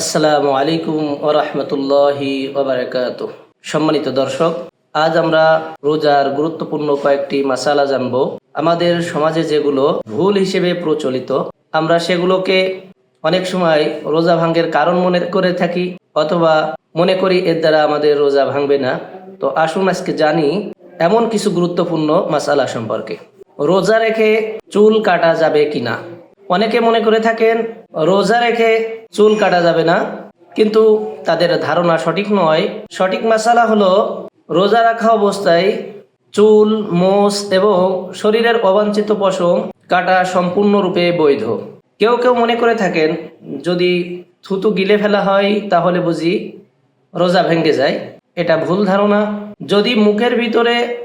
আসসালামু আলাইকুম ওরহমতুল্লাহি ওবরাকাত সম্মানিত দর্শক, আজ আমরা রোজার গুরুত্বপূর্ণ কয়েকটি মাসালা জানব। আমাদের সমাজে যেগুলো ভুল হিসেবে প্রচলিত, আমরা সেগুলোকে অনেক সময় রোজা ভাঙ্গের কারণ মনে করে থাকি অথবা মনে করি এর দ্বারা আমাদের রোজা ভাঙবে না। তো আসুন আজকে জানি এমন কিছু গুরুত্বপূর্ণ মাসালা সম্পর্কে। রোজা রেখে চুল কাটা যাবে কিনা? অনেকে মনে করে থাকেন রোজা রেখে চুল কাটা যাবে না। কিন্তু তাদের ধারণা সঠিক নয়। সঠিক মাসালা হলো রোজা রাখা অবস্থায় চুল, মোষ এবং শরীরের অবাঞ্ছিত পশম কাটা সম্পূর্ণরূপে বৈধ। কেউ কেউ মনে করে থাকেন, যদি থুতু গিলে ফেলা হয়, তাহলে বুঝি রোজা ভেঙে যায়। এটা ভুল ধারণা। যদি মুখের ভিতরে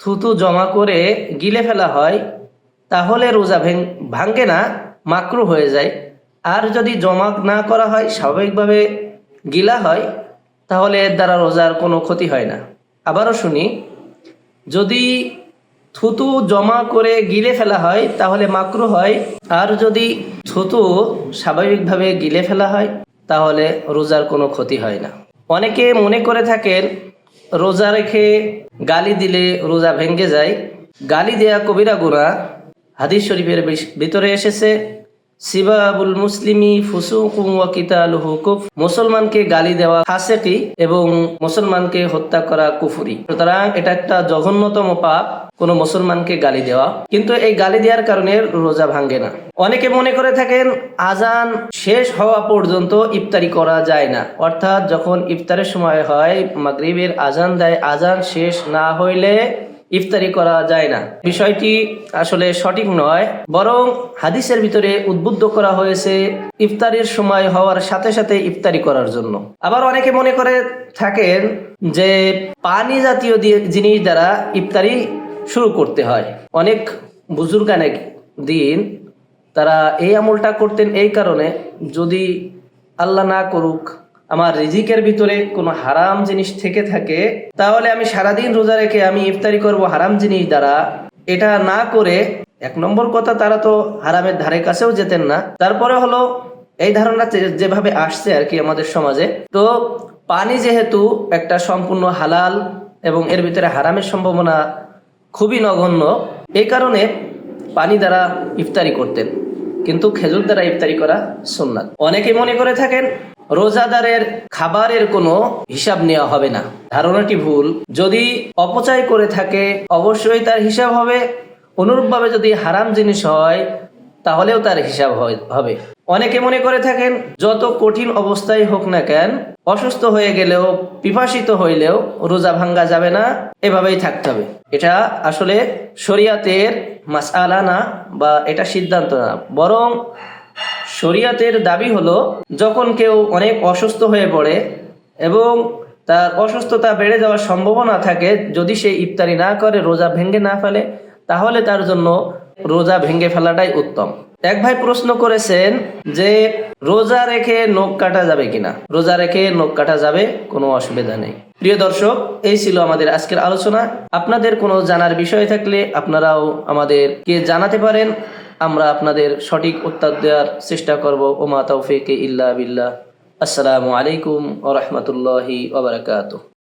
থুতু জমা করে গিলে ফেলা হয়, তাহলে রোজা ভেঙ ভাঙ্গে না, মাকরু হয়ে যায়। আর যদি জমা না করা হয়, স্বাভাবিকভাবে গিলা হয়, তাহলে এর দ্বারা রোজার কোনো ক্ষতি হয় না। আবারও শুনি, যদি থুতু জমা করে গিলে ফেলা হয়, তাহলে মাকরু হয়। আর যদি থুতু স্বাভাবিকভাবে গিলে ফেলা হয়, তাহলে রোজার কোনো ক্ষতি হয় না। অনেকে মনে করে থাকেন, রোজা রেখে গালি দিলে রোজা ভেঙ্গে যায়। গালি দেয়া কবিরা গুণা হাদিস শরীফের ভিতরে এসেছে সিবাবুল মুসলিমি ফুসুকুম ওয়া কিতালুহু কুফ। মুসলমানকে গালি দেওয়া ফাসেকি এবং মুসলমানকে হত্যা করা কুফুরি। সুতরাং এটা একটা জঘন্যতম পাপ, কোন মুসলমানকে গালি দেওয়া। কিন্তু এই গালি দেওয়ার কারণে রোজা ভাঙ্গে না। অনেকে মনে করে থাকেন, আজান শেষ হওয়া পর্যন্ত ইফতারি করা যায় না। অর্থাৎ যখন ইফতারের সময় হয়, মাগরিবের আজান দেয়, আজান শেষ না হইলে ইফতারি করা যায় না। বিষয়টি আসলে সঠিক নয়, বরং হাদিসের ভিতরে উদ্বুদ্ধ করা হয়েছে ইফতারির সময় হওয়ার সাথে সাথে ইফতারি করার জন্য। আবার অনেকে মনে করে থাকেন যে পানি জাতীয় জিনিস দ্বারা ইফতারি শুরু করতে হয়। অনেক বুজুর্গানে দিন তারা এই আমলটা করতেন এই কারণে যদি আল্লাহ না করুক আমার রিজিকের ভিতরে কোনো হারাম জিনিস থেকে থাকে, তাহলে আমি সারাদিন রোজা রেখে আমি ইফতারি করব হারাম জিনিস দ্বারা। এটা না করে, এক নম্বর কথা, তারা তো হারামের ধারে কাছেও যেতেন না। তারপরে হলো, এই ধারণা যেভাবে আসছে আর কি আমাদের সমাজে। তো পানি যেহেতু একটা সম্পূর্ণ হালাল এবং এর ভিতরে হারামের সম্ভাবনা খুবই নগণ্য এই কারণে পানি দ্বারা ইফতারি করতেন। কিন্তু খেজুর দ্বারা ইফতারি করা সুন্নাত। অনেকে মনে করে থাকেন রোজাদারের খাবারের কোনো হিসাব নেওয়া হবে না। ধারণাটি ভুল। যদি অপচয় করে থাকে, অবশ্যই তার হিসাব হবে। অনুরূপভাবে যদি হারাম জিনিস হয়, তাহলেও তার হিসাব হবে। অনেকে মনে করে থাকেন, যত কঠিন অবস্থায় হোক না কেন, অসুস্থ হয়ে গেলেও, পিপাসিত হইলেও রোজা ভাঙ্গা যাবে না, এভাবেই থাকতে হবে। এটা আসলে শরিয়াতের মাসালা না, বা এটা সিদ্ধান্ত না। বরং শরিয়াতের দাবি হলো, যখন কেউ অনেক অসুস্থ হয়ে পড়ে এবং তার অসুস্থতা বেড়ে যাওয়ার সম্ভাবনা থাকে, যদি সে ইফতারি না করে, রোজা ভেঙে না ফেলে, তাহলে তার জন্য রোজা ভেঙে ফেলাটাই উত্তম। এক ভাই প্রশ্ন করেছেন যে, রোজা রেখে নখ কাটা যাবে কিনা? রোজা রেখে নখ কাটা যাবে, কোনো অসুবিধা নেই। প্রিয় দর্শক, এই ছিল আমাদের আজকের আলোচনা। আপনাদের কোনো জানার বিষয় থাকলে আপনারাও আমাদেরকে জানাতে পারেন। আমরা আপনাদের সঠিক উত্তর দেওয়ার চেষ্টা করব। ওমা তৌফিক ইল্লা বিল্লাহ। আসসালামু আলাইকুম ওরহমতুল্লাহি ওবরাকাতুহ